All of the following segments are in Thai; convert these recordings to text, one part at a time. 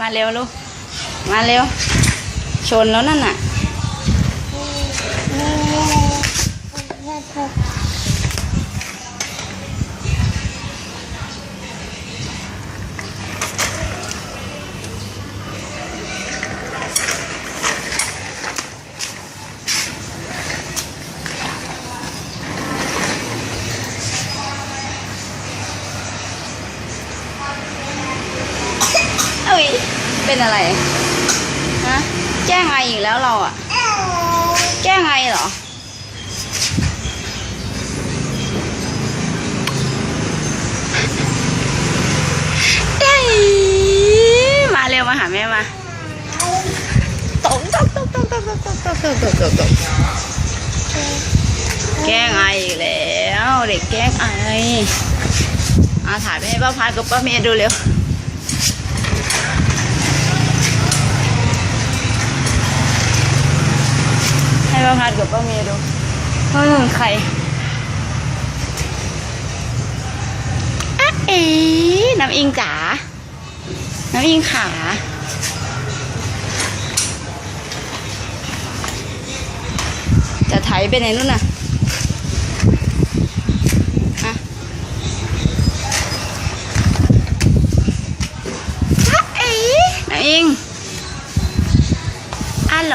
มาเร็วลูก มาเร็ว ชนแล้วนั่นน่ะ เป็นอะไร ฮะแจ้งไออีกแล้วเราอะแจ้งไอเหรอเอ้มาเร็วมาหาแม่มาตกตกตกตกตกตกตกตกตกตกตกตกแก้งไออีกแล้ว เด็กแก้งไออาถ่ายไปให้ป้าพายกับป้าเมย์ดูเร็ว ให้ป้าพัดกับป้าเมย์ดูเฮ้ยใครอะเอ๋น้ำอิงจ๋า น้ำอิงขาจะไถไปไหนนู่นน่ะอะเอ๋น้ำอิงอัลโหล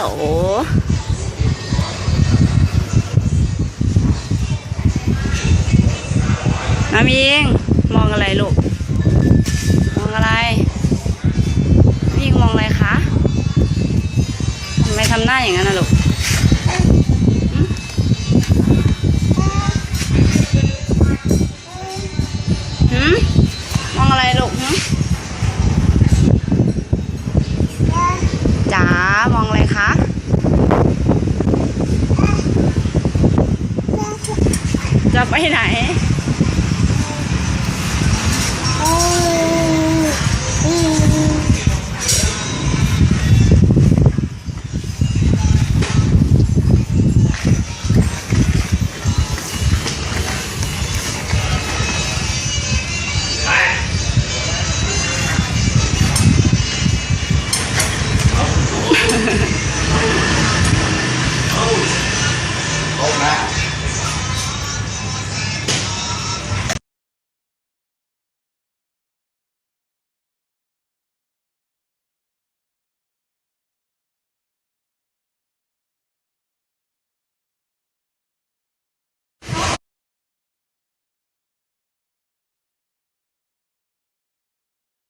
น้ำอิงมองอะไรลูก มองอะไร พี่อิงมองอะไรคะทำไมทำหน้าอย่างนั้นนะลูกหืมมองอะไรลูกหึจ๋ามองอะไรคะจะไปไหน